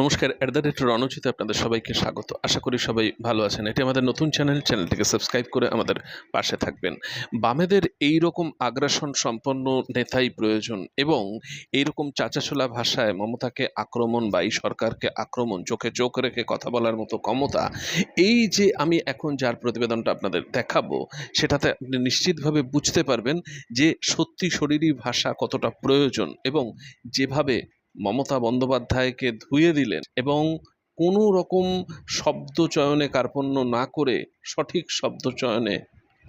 নমস্কার at the rate রণজিতে আপনাদের সবাইকে স্বাগত। আশা করি সবাই ভালো আছেন। এটি আমাদের নতুন চ্যানেল চ্যানেলটিকে সাবস্ক্রাইব করে আমাদের পাশে থাকবেন। বামেদের এই রকম আগ্রাসন সম্পন্ন নেতাই প্রয়োজন এবং এই রকম চাচাছোলা ভাষায় মমতাকে আক্রমণ বা এই সরকারকে আক্রমণ, চোখে চোখ রেখে কথা বলার মতো ক্ষমতা, এই যে আমি এখন যার প্রতিবেদনটা আপনাদের দেখাবো, সেটাতে আপনি নিশ্চিতভাবে বুঝতে পারবেন যে সত্যি শরীরী ভাষা কতটা প্রয়োজন এবং যেভাবে মমতা বন্দ্যোপাধ্যায়কে ধুয়ে দিলেন এবং কোনো রকম শব্দ চয়নে কার্পণ্য না করে সঠিক শব্দ চয়নে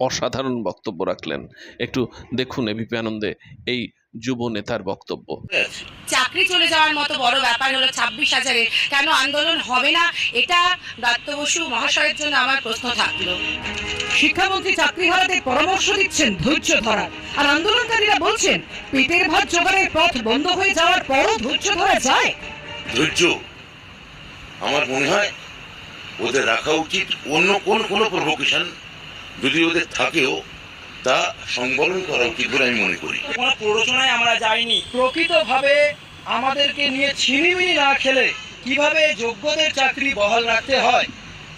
অসাধারণ বক্তব্য রাখলেন। একটু দেখুন এবিপি আনন্দে এই যুব নেতার বক্তব্য। চাকরি চলে যাওয়ার মতো বড় ব্যাপার হলো ছাব্বিশ হাজারে। কেন আন্দোলন হবে না? এটা দত্ত বসু মহাশয়ের জন্য আমার প্রশ্ন থাকল। শিক্ষামন্ত্রী চাকরি চাকরিহারাদের পরামর্শ দিচ্ছেন ধৈর্য ধরার আর আন্দোলনকারীরা বলছেন পেটের ভাত জোগাড়ের পথ বন্ধ হয়ে যাওয়ার পরও ধৈর্য ধরা যায়। ধৈর্য আমার মনে হয় ওদের রাখা উচিত। অন্য কোন কোনো প্রভোকেশন যদি ওদের থাকেও তা সংবরণ করা উচিত বলে আমি মনে করি? কোনো প্ররোচনায় আমরা যাইনি। প্রকৃতভাবে আমাদেরকে নিয়ে ছিনিমিনি না খেলে কীভাবে যোগ্যদের চাকরি বহাল রাখতে হয়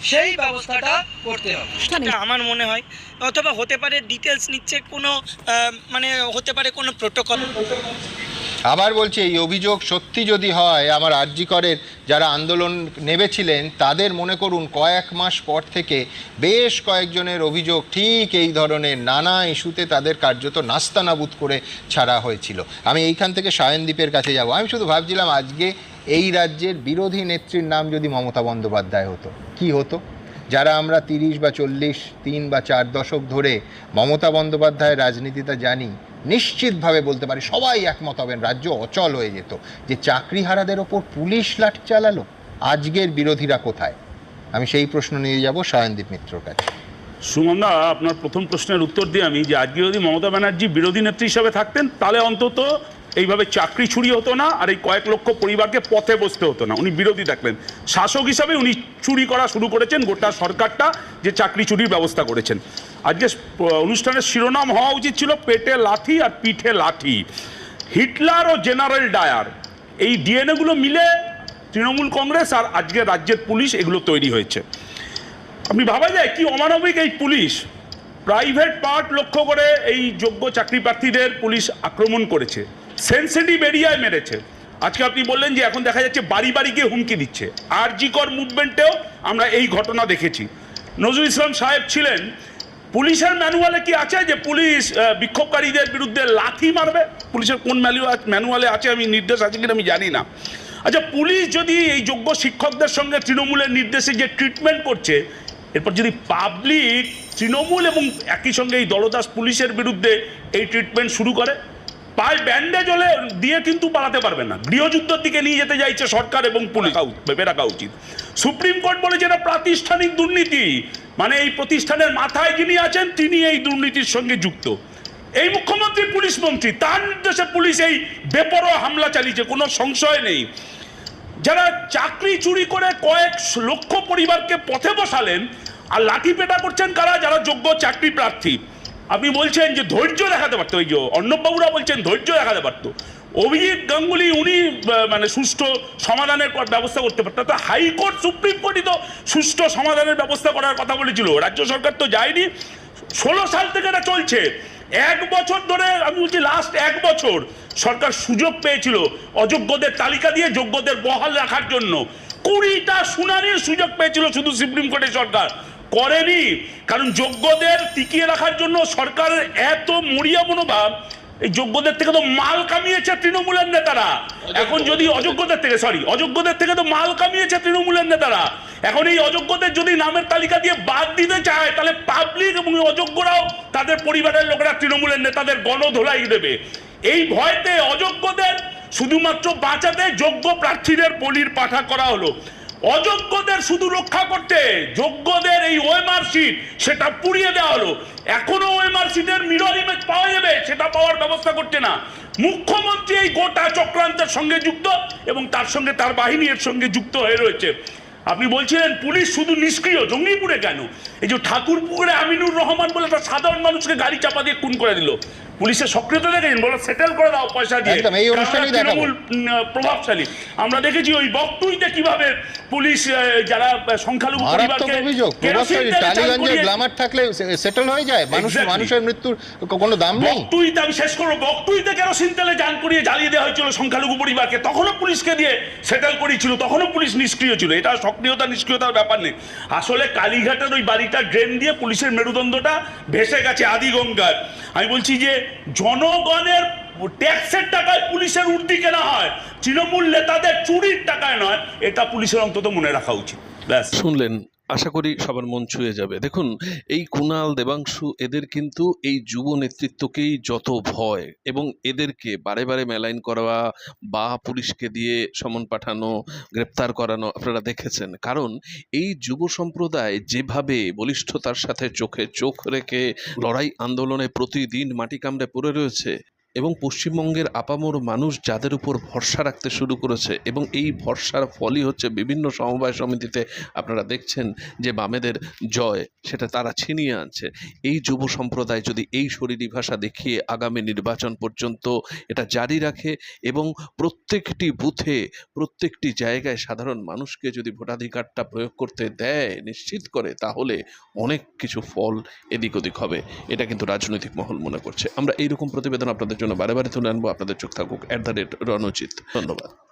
সেই ব্যবস্থাটা করতে হবে। আমার মনে হয় অথবা হতে পারে ডিটেলস নিচ্ছে কোনো আহ, মানে হতে পারে কোনো প্রোটোকল আবার বলছি, এই অভিযোগ সত্যি যদি হয়, আমার আরজি করের যারা আন্দোলন নেমেছিলেন তাদের মনে করুন কয়েক মাস পর থেকে বেশ কয়েকজনের অভিযোগ ঠিক এই ধরনের নানা ইস্যুতে তাদের কার্যত নাস্তানাবুদ করে ছাড়া হয়েছিল। আমি এইখান থেকে সায়নদ্বীপের কাছে যাব। আমি শুধু ভাবছিলাম, আজকে এই রাজ্যের বিরোধী নেত্রীর নাম যদি মমতা বন্দ্যোপাধ্যায় হতো, কি হতো? যারা আমরা তিরিশ বা চল্লিশ, তিন বা চার দশক ধরে মমতা বন্দ্যোপাধ্যায়ের রাজনীতিটা জানি, নিশ্চিতভাবে বলতে পারি সবাই একমত হবেন, রাজ্য অচল হয়ে যেত। যে চাকরিহারাদের ওপর পুলিশ লাঠি চালালো, আজকের বিরোধীরা কোথায়? আমি সেই প্রশ্ন নিয়ে যাব সায়নদীপ মিত্রর কাছে। সুমনদা, আপনার প্রথম প্রশ্নের উত্তর দিয়ে আমি যে আজকে যদি মমতা ব্যানার্জি বিরোধী নেত্রী হিসাবে থাকতেন, তাহলে অন্তত এইভাবে চাকরি চুরি হতো না, আর এই কয়েক লক্ষ পরিবারকে পথে বসতে হতো না। উনি বিরোধী থাকলেন। শাসক হিসাবে উনি চুরি করা শুরু করেছেন, গোটা সরকারটা যে চাকরি চুরির ব্যবস্থা করেছেন। আজকে অনুষ্ঠানের শিরোনাম হওয়া উচিত ছিল পেটে লাঠি আর পিঠে লাঠি। হিটলার ও জেনারেল ডায়ার, এই ডিএনএগুলো মিলে তৃণমূল কংগ্রেস আর আজকে রাজ্যের পুলিশ এগুলো তৈরি হয়েছে। আপনি ভাবা যায় কি অমানবিক এই পুলিশ? প্রাইভেট পার্ট লক্ষ্য করে এই যোগ্য চাকরি প্রার্থীদের পুলিশ আক্রমণ করেছে। সেন্সিটিভ এরিয়ায় মেরেছে। আজকে আপনি বললেন যে এখন দেখা যাচ্ছে বাড়ি বাড়ি গিয়ে হুমকি দিচ্ছে। আর জিকর মুভমেন্টেও আমরা এই ঘটনা দেখেছি। নজরুল ইসলাম সাহেব ছিলেন, পুলিশের ম্যানুয়ালে কি আছে যে পুলিশ বিক্ষোভকারীদের বিরুদ্ধে লাথি মারবে? পুলিশের কোন ম্যানুয়ালে আছে আমি নির্দেশ আছে কিনা আমি জানি না। আচ্ছা পুলিশ যদি এই যোগ্য শিক্ষকদের সঙ্গে তৃণমূলের নির্দেশে যে ট্রিটমেন্ট করছে, এরপর যদি পাবলিক তৃণমূল এবং একই সঙ্গে এই দলদাস পুলিশের বিরুদ্ধে এই ট্রিটমেন্ট শুরু করে? পায়ে ব্যান্ডেজ হলে দিয়ে কিন্তু পালাতে পারবে না। গৃহযুদ্ধের দিকে নিয়ে যেতে চাইছে সরকার এবং পুলিশ। ভেবে রাখা উচিত। সুপ্রিম কোর্ট বলেছে এটা প্রাতিষ্ঠানিক দুর্নীতি মানে এই প্রতিষ্ঠানের মাথায় যিনি আছেন তিনি এই দুর্নীতির সঙ্গে যুক্ত। এই মুখ্যমন্ত্রী পুলিশ মন্ত্রী তার নির্দেশে পুলিশ এই বেপরোয়া হামলা চালিয়েছে কোনো সংশয় নেই। যারা চাকরি চুরি করে কয়েক লক্ষ পরিবারকে পথে বসালেন আর লাঠি পেটা করছেন কারা? যারা যোগ্য চাকরি প্রার্থী। আপনি বলছেন যে ধৈর্য দেখাতে পারতো, ওই যে অর্ণববাবুরা বলছেন ধৈর্য দেখাতে পারতো। অভিজিৎ গাঙ্গুলি, উনি মানে সুষ্ঠু সমাধানের ব্যবস্থা করতে পারতো। তো হাইকোর্ট, সুপ্রিম কোর্টই তো সুষ্ঠু সমাধানের ব্যবস্থা করার কথা বলেছিল। রাজ্য সরকার তো যায়নি। ষোলো সাল থেকে এটা চলছে। এক বছর ধরে, আমি বলছি লাস্ট এক বছর সরকার সুযোগ পেয়েছিল অযোগ্যদের তালিকা দিয়ে যোগ্যদের বহাল রাখার জন্য। কুড়িটা শুনানির সুযোগ পেয়েছিল শুধু সুপ্রিম কোর্টের সরকার। করেনি। কারণ যোগ্যদের টিকিয়ে রাখার জন্য সরকারের এত মরিয়া মনোভাব এই যোগ্যদের থেকে তো মাল কামিয়েছে তৃণমূলের নেতারা। এখন যদি অযোগ্যদের থেকে সরি অযোগ্যদের থেকে তো মাল কামিয়েছে তৃণমূলের নেতারা। এখন এই অযোগ্যদের যদি নামের তালিকা দিয়ে বাদ দিতে চায় তাহলে পাবলিক এবং অযোগ্যরাও তাদের পরিবারের লোকেরা তৃণমূলের নেতাদের গণধোলাই দেবে। এই ভয়তে অযোগ্যদের শুধুমাত্র বাঁচাতে যোগ্য প্রার্থীদের বলির পাঠা করা হলো। অযোগ্যদের শুধু রক্ষা করতে যোগ্যদের এই ওএমআর সিট পুড়িয়ে দেওয়া হলো। এখনও ওএমআর সিটের মিরর ইমেজ পাওয়া যাবে, সেটা পাওয়ার ব্যবস্থা করছে না। মুখ্যমন্ত্রী এই গোটা চক্রান্তের সঙ্গে যুক্ত এবং তার সঙ্গে তার বাহিনী এর সঙ্গে যুক্ত হয়ে রয়েছে। আপনি বলছিলেন পুলিশ শুধু নিষ্ক্রিয়, জঙ্গিপুরে কেন? এই যে ঠাকুরপুকুরে আমিনুর রহমান বলে একটা সাধারণ মানুষকে গাড়ি চাপা দিয়ে খুন করে দিল। পুলিশের সক্রিয়তা দেখেছেন বলো সেটেল করে দাও পয়সা দিয়ে। একদম, এই অনুষ্ঠানেই দেখাবো। তৃণমূল প্রভাবশালী। আমরা দেখেছি ওই বক্তুইতে কীভাবে পুলিশ যারা সংখ্যালঘু পরিবারকে অভিযোগ করিয়ে- গ্লামার থাকলে সেটেল হয়ে যায় মানুষ মানুষের মৃত্যুর কোনো দাম নেই। বকটুইতে আমি শেষ করব। বকটুইতে কেরোসিন তেলে যান করিয়ে জ্বালিয়ে দেওয়া হয়েছিল সংখ্যালঘু পরিবারকে। তখনও পুলিশকে দিয়ে সেটেল করেছিল তখনও পুলিশ নিষ্ক্রিয় ছিল। এটা সক্রিয়তা নিষ্ক্রিয়তার ব্যাপার নেই। আসলে কালীঘাটের ওই বাড়িটা ড্রেন দিয়ে পুলিশের মেরুদণ্ডটা ভেসে গেছে আদিগঙ্গার। আমি বলছি যে জনগণের ট্যাক্সের টাকায় পুলিশের উর্দি কেনা হয়। তৃণমূল নেতাদের চুরির টাকায় নয়, এটা পুলিশের অন্তত মনে রাখা উচিত। শুনলেন আশা করি সবার মন ছুঁয়ে যাবে। দেখুন, এই কুণাল দেবাংশু, এদের কিন্তু এই যুব নেতৃত্বকেই যত ভয় এবং এদেরকে বারে বারে মেলাইন করা বা পুলিশকে দিয়ে সমন পাঠানো, গ্রেপ্তার করানো আপনারা দেখেছেন। কারণ এই যুব সম্প্রদায় যেভাবে বলিষ্ঠতার সাথে চোখে চোখ রেখে লড়াই আন্দোলনে প্রতিদিন মাটি কামড়ে পড়ে রয়েছে এবং পশ্চিমবঙ্গের আপামর মানুষ যাদের উপর ভরসা রাখতে শুরু করেছে এবং এই ভরসার ফলই হচ্ছে বিভিন্ন সমবায় সমিতিতে আপনারা দেখছেন যে বামেদের জয়, সেটা তারা ছিনিয়ে আনছে। এই যুব সম্প্রদায় যদি এই শরীরী ভাষা দেখিয়ে আগামী নির্বাচন পর্যন্ত এটা জারি রাখে এবং প্রত্যেকটি বুথে, প্রত্যেকটি জায়গায় সাধারণ মানুষকে যদি ভোটাধিকারটা প্রয়োগ করতে দেয়, নিশ্চিত করে, তাহলে অনেক কিছু ফল এদিক ওদিক হবে। এটা কিন্তু রাজনৈতিক মহল মনে করছে। আমরা এইরকম প্রতিবেদন আপনাদের জন্য বারে বারে তুলে আনব আপনাদের চোখ থাকুক। অ্যাট দ্য রেট রণজিৎ ধন্যবাদ।